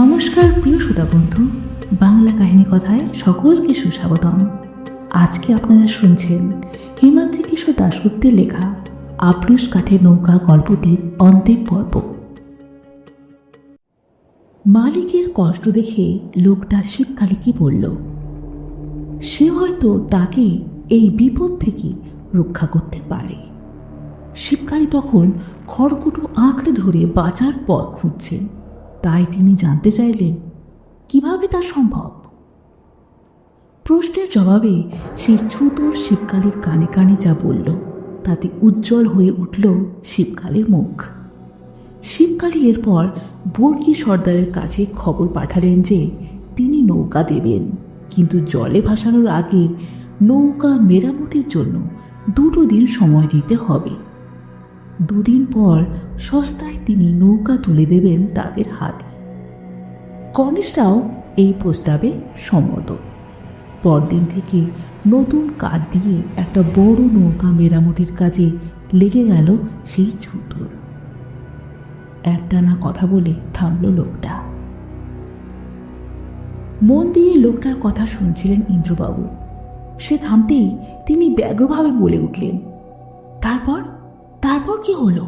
নমস্কার প্রিয় শ্রোতা বন্ধু, বাংলা কাহিনী কথায় সকলকে সুস্বাগতম। আজকে আপনারা শুনছেন হিমাদ্রি কিশোর দাশগুপ্তের লেখা আপ্লুস কাঠের নৌকা গল্পটির অন্তিম পর্ব। মালিকের কষ্ট দেখে লোকটা শিবকালীকে বলল, সে হয়তো তাকে এই বিপদ থেকে রক্ষা করতে পারে। শিবকালী তখন খড়কুটো আঁকড়ে ধরে বাঁচার পথ খুঁজছেন তাই তিনি জানতে চাইলেন কীভাবে তা সম্ভব? প্রশ্নের জবাবে সে ছুতোর শিবকালীর কানে কানে যা বলল, তাতে উজ্জ্বল হয়ে উঠল শিবকালীর মুখ। শিবকালী এরপর বর্গী সর্দারের কাছে খবর পাঠালেন যে, তিনি নৌকা দেবেন, কিন্তু জলে ভাসানোর আগে নৌকা মেরামতির জন্য দুটো দিন সময় দিতে হবে। দুদিন পর সস্তায় তিনি নৌকা তুলে দেবেন তাদের হাতে। গণেশরাও এই প্রস্তাবে সম্মত। পরদিন থেকে নতুন কাঠ দিয়ে একটা বড় নৌকা মেরামতির কাজে লেগে গেল সেই ছুতোর। একটানা কথা বলে থামল লোকটা। মন দিয়ে লোকটার কথা শুনছিলেন ইন্দ্রবাবু। সে থামতেই তিনি ব্যগ্রভাবে বলে উঠলেন, তারপর? তারপর কি হলো?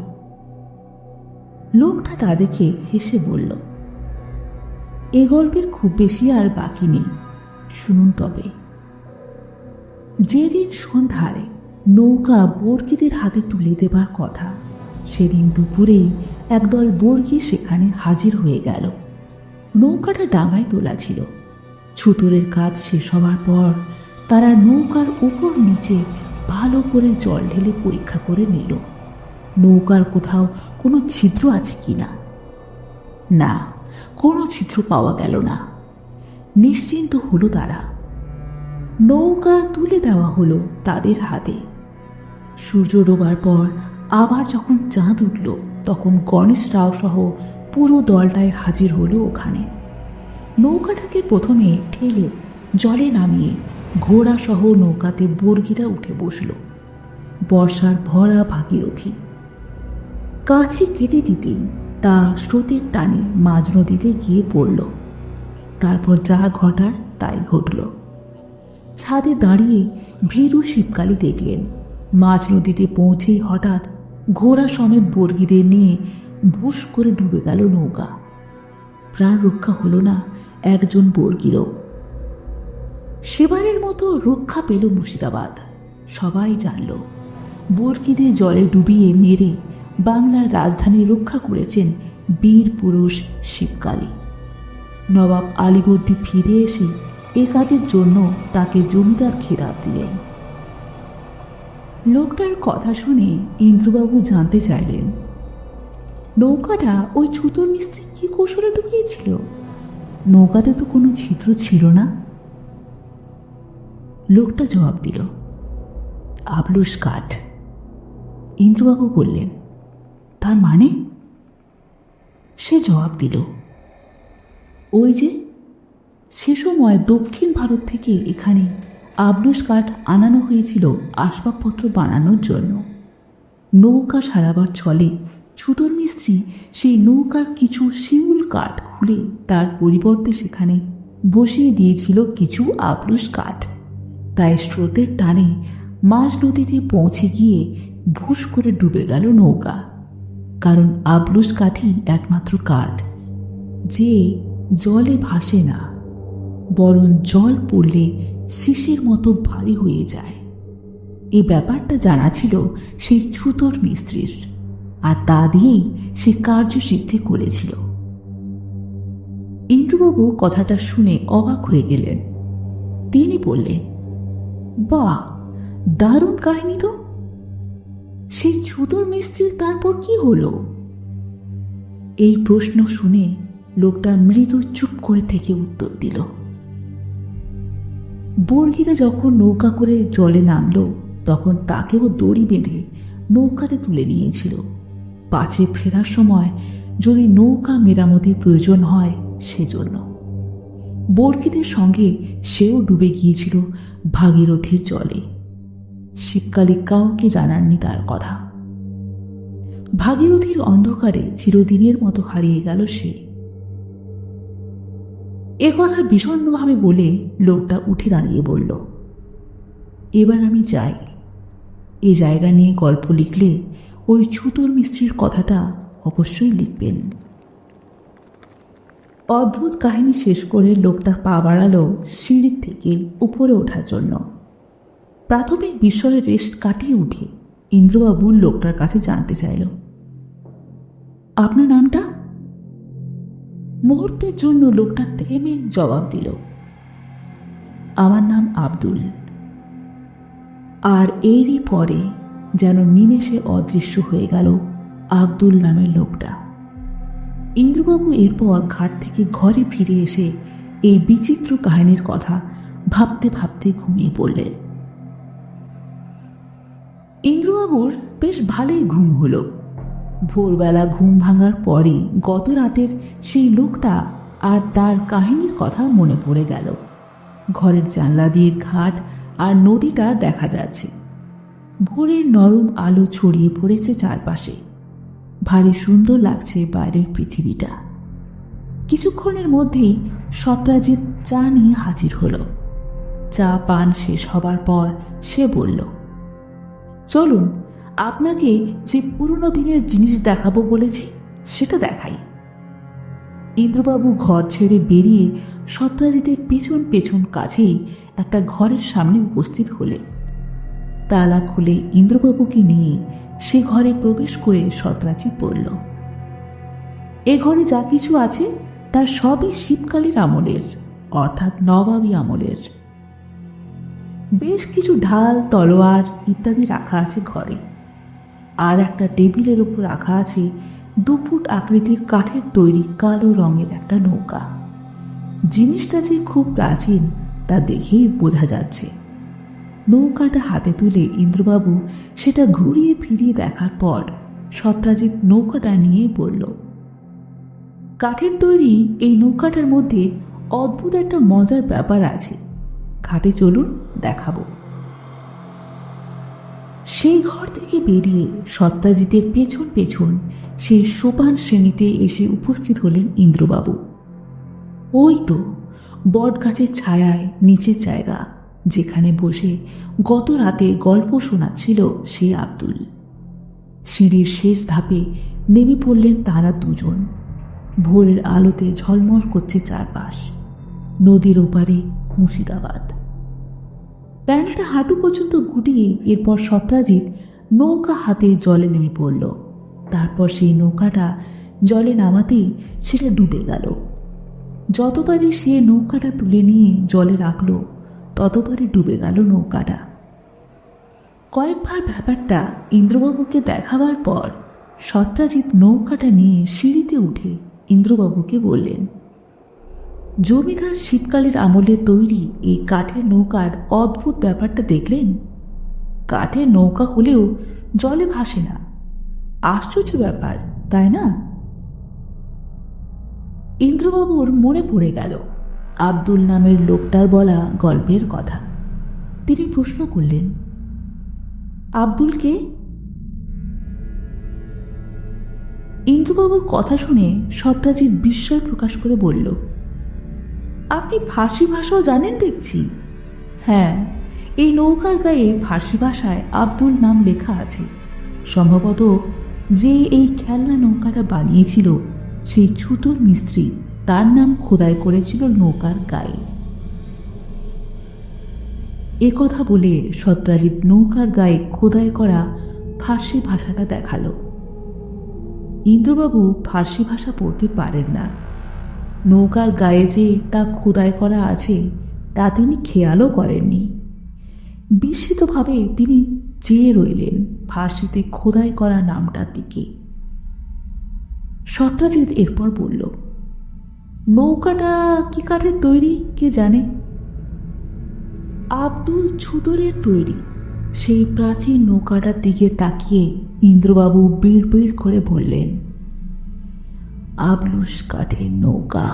লোকটা তা দেখে হেসে বলল, এ গল্পের খুব বেশি আর বাকি নেই, শুনুন তবে। যেদিন সন্ধ্যায় নৌকা বর্গীদের হাতে তুলে দেবার কথা, সেদিন দুপুরেই একদল বর্গী সেখানে হাজির হয়ে গেল। নৌকাটা ডাঙায় তোলা ছিল। ছুতরের কাজ শেষ হওয়ার পর তারা নৌকার উপর নিচে ভালো করে জল ঢেলে পরীক্ষা করে নিল। নৌকার কোথাও কোনো ছিদ্র আছে কি না? না, কোনো ছিদ্র পাওয়া গেল না। নিশ্চিন্ত হলো তারা। নৌকা তুলে দেওয়া হলো তাদের হাতে। সূর্য ডোবার পর আবার যখন চাঁদ উঠল, তখন গণেশ রাও সহ পুরো দলটায় হাজির হলো ওখানে। নৌকাটাকে প্রথমে ঠেলে জলে নামিয়ে ঘোড়া সহ নৌকাতে বর্গিরা উঠে বসল। বর্ষার ভরা ভাগীরথী। কাছি কেটে দিতেই তা স্রোতের টানে মাঝ নদীতে গিয়ে পড়ল। তারপর যা ঘটার তাই ঘটল। ছাদে দাঁড়িয়ে ভীরু শিবকালী দেখলেন, মাঝ নদীতে পৌঁছেই হঠাৎ ঘোড়া সমেত বর্গীদের নিয়ে ভুস করে ডুবে গেল নৌকা। প্রাণ রক্ষা হলো না একজন বর্গীরও। সেবারের মতো রক্ষা পেল মুর্শিদাবাদ। সবাই জানল, বর্গিদের জলে ডুবিয়ে মেরে বাংলার রাজধানী রক্ষা করেছেন বীর পুরুষ শিবকালী। নবাব আলীবর্দী ফিরে এসে এ কাজের জন্য তাকে জমিদার খেতাব দিলেন। লোকটার কথা শুনে ইন্দ্রবাবু জানতে চাইলেন, নৌকাটা ওই ছুতোর মিস্ত্রি কি কৌশলে ডুবিয়েছিল? নৌকাতে তো কোনো ছিদ্র ছিল না। লোকটা জবাব দিল আবলুস কাঠ। ইন্দ্রবাবু বললেন তার মানে? সে জবাব দিল, ওই যে, সে সময় দক্ষিণ ভারত থেকে এখানে আবলুস কাঠ আনানো হয়েছিল আসবাবপত্র বানানোর জন্য। নৌকা সারাবার ছলে ছুতোর মিস্ত্রি সেই নৌকার কিছু শিমুল কাঠ খুলে তার পরিবর্তে সেখানে বসিয়ে দিয়েছিল কিছু আবলুস কাঠ। তাই স্রোতের টানে মাঝ নদীতে পৌঁছে গিয়ে ভুস করে ডুবে গেল নৌকা। কারণ আবলুস কাঠই একমাত্র কাঠ, যে জলে ভাসে না, বরং জল পড়লে শিশির মতো ভারী হয়ে যায়। এই ব্যাপারটা জানা ছিল সেই ছুতোর মিস্ত্রির, আর তা দিয়েই সে কার্যসিদ্ধি করেছিল। ইন্দুবাবু কথাটা শুনে অবাক হয়ে গেলেন। তিনি বললেন, বাহ, দারুণ কাহিনী তো! সেই ছুতোর মিস্ত্রির তারপর কি হলো? এই প্রশ্ন শুনে লোকটা মৃদু চুপ করে থেকে উত্তর দিল। বর্গিরা যখন নৌকা করে জলে নামলো, তখন তাকেও দড়ি বেঁধে নৌকাতে তুলে নিয়েছিল। পাছে ফেরার সময় যদি নৌকা মেরামতির প্রয়োজন হয় সেজন্য। বর্গিদের সঙ্গে সেও ডুবে গিয়েছিল ভাগীরথীর জলে। শীতকালে কাউকে জানাননি তার কথা। ভাগীরথীর অন্ধকারে চিরদিনের মতো হারিয়ে গেল সে। এ কথা বিষণ্ণভাবে বলে লোকটা উঠে দাঁড়িয়ে বলল, এবার আমি যাই। এ জায়গা নিয়ে গল্প লিখলে ওই ছুতোর মিস্ত্রির কথাটা অবশ্যই লিখবেন। অদ্ভুত কাহিনী শেষ করে লোকটা পা বাড়ালো সিঁড়ির থেকে উপরে ওঠার জন্য। প্রাথমিক বিষয়ে রেস্ট কাটিয়ে উঠে ইন্দ্রবাবু লোকটার কাছে জানতে চাইল, আপনার নামটা? মুহূর্তের জন্য লোকটা থেমে জবাব দিল, আমার নাম আব্দুল। আর এরই পরে যেন নিমেষে অদৃশ্য হয়ে গেল আব্দুল নামের লোকটা। ইন্দ্রবাবু এরপর ঘাট থেকে ঘরে ফিরে এসে এই বিচিত্র কাহিনীর কথা ভাবতে ভাবতে ঘুমিয়ে পড়লেন। ইন্দ্রবাবুর বেশ ভালোই ঘুম হলো। ভোরবেলা ঘুম ভাঙার পরে গত রাতের সেই লোকটা আর তার কাহিনীর কথা মনে পড়ে গেল। ঘরের জানলা দিয়ে ঘাট আর নদীটা দেখা যাচ্ছে। ভোরের নরম আলো ছড়িয়ে পড়েছে চারপাশে। ভারী সুন্দর লাগছে বাইরের পৃথিবীটা। কিছুক্ষণের মধ্যেই সত্রাজিৎ চা নিয়ে হাজির হলো। চা পান শেষ হবার পর সে বলল, চলুন আপনাকে যে পুরনো দিনের জিনিস দেখাবো বলেছি, সেটা দেখাই। ইন্দ্রবাবু ঘর ছেড়ে বেরিয়ে সত্রাজিতের পেছন পেছন কাছেই একটা ঘরের সামনে উপস্থিত হলেন। তালা খুলে ইন্দ্রবাবুকে নিয়ে সে ঘরে প্রবেশ করে সত্রাজিৎ পড়ল এ ঘরে যা কিছু আছে, তা সবই শীতকালের আমলের, অর্থাৎ নবাবী আমলের। বেশ কিছু ঢাল, তলোয়ার ইত্যাদি রাখা আছে ঘরে। আর একটা টেবিলের উপর রাখা আছে দু ফুট আকৃতির কাঠের তৈরি কালো রঙের একটা নৌকা। জিনিসটা যে খুব প্রাচীন, তা দেখেই বোঝা যাচ্ছে। নৌকাটা হাতে তুলে ইন্দ্রবাবু সেটা ঘুরিয়ে ফিরিয়ে দেখার পর সত্রাজিৎ নৌকাটা নিয়ে বলল, কাঠের তৈরি এই নৌকাটার মধ্যে অদ্ভুত একটা মজার ব্যাপার আছে। ঘাটে চলুন, দেখাবো। সেই ঘর থেকে বেরিয়ে সত্যাজিতের পেছন পেছন সেই সোপান শ্রেণীতে এসে উপস্থিত হলেন ইন্দ্রবাবু। ওই তো বট গাছের ছায়ায় নিচের জায়গা, যেখানে বসে গত রাতে গল্প শোনাচ্ছিল সেই আব্দুল। সিঁড়ির শেষ ধাপে নেমে পড়লেন তারা দুজন। ভোরের আলোতে ঝলমল করছে চারপাশ। নদীর ওপারে মুর্শিদাবাদ। প্যান্টটা হাঁটু পর্যন্ত গুটিয়ে এরপর সত্রাজিৎ নৌকা হাতে জলে নেমে পড়ল। তারপর সেই নৌকাটা জলে নামাতেই সেটা ডুবে গেল। যতবারই সে নৌকাটা তুলে নিয়ে জলে রাখল, ততবারই ডুবে গেল নৌকাটা। কয়েকবার ব্যাপারটা ইন্দ্রবাবুকে দেখাবার পর সত্রাজিৎ নৌকাটা নিয়ে সিঁড়িতে উঠে ইন্দ্রবাবুকে বললেন জমিদার শীতকালের আমলে তৈরি এই কাঠের নৌকার অদ্ভুত ব্যাপারটা দেখলেন? কাঠের নৌকা হলেও জলে ভাসে না। আশ্চর্য ব্যাপার, তাই না? ইন্দ্রবাবুর মনে পড়ে গেল আব্দুল নামের লোকটার বলা গল্পের কথা। তিনি প্রশ্ন করলেন আব্দুলকে ইন্দ্রবাবুর কথা শুনে সত্রাজিৎ বিস্ময় প্রকাশ করে বলল আপনি ফার্সি ভাষাও জানেন দেখছি। হ্যাঁ এই নৌকার গায়ে ফার্সি ভাষায় আব্দুল নাম লেখা আছে। সম্ভবত যে এই খেলনা নৌকাটা বানিয়েছিল, সেই ছুতোর মিস্ত্রি তার নাম খোদাই করেছিল নৌকার গায়ে। এ কথা বলে সত্রাজিৎ নৌকার গায়ে খোদাই করা ফার্সি ভাষাটা দেখাল। ইন্দ্রবাবু ফার্সি ভাষা পড়তে পারেন না। নৌকার গায়ে যে তা খোদাই করা আছে, তা তিনি খেয়ালও করেননি। বিস্মিতভাবে তিনি চেয়ে রইলেন ফার্সিতে খোদাই করা নামটার দিকে। সত্রাজিৎ এরপর বলল, নৌকাটা কি কাঠের তৈরি, কে জানে? আব্দুল ছুতরের তৈরি, সেই প্রাচীন নৌকাটার দিকে তাকিয়ে ইন্দ্রবাবু বিড় বিড় করে বললেন আবলুস কাঠের নৌকা।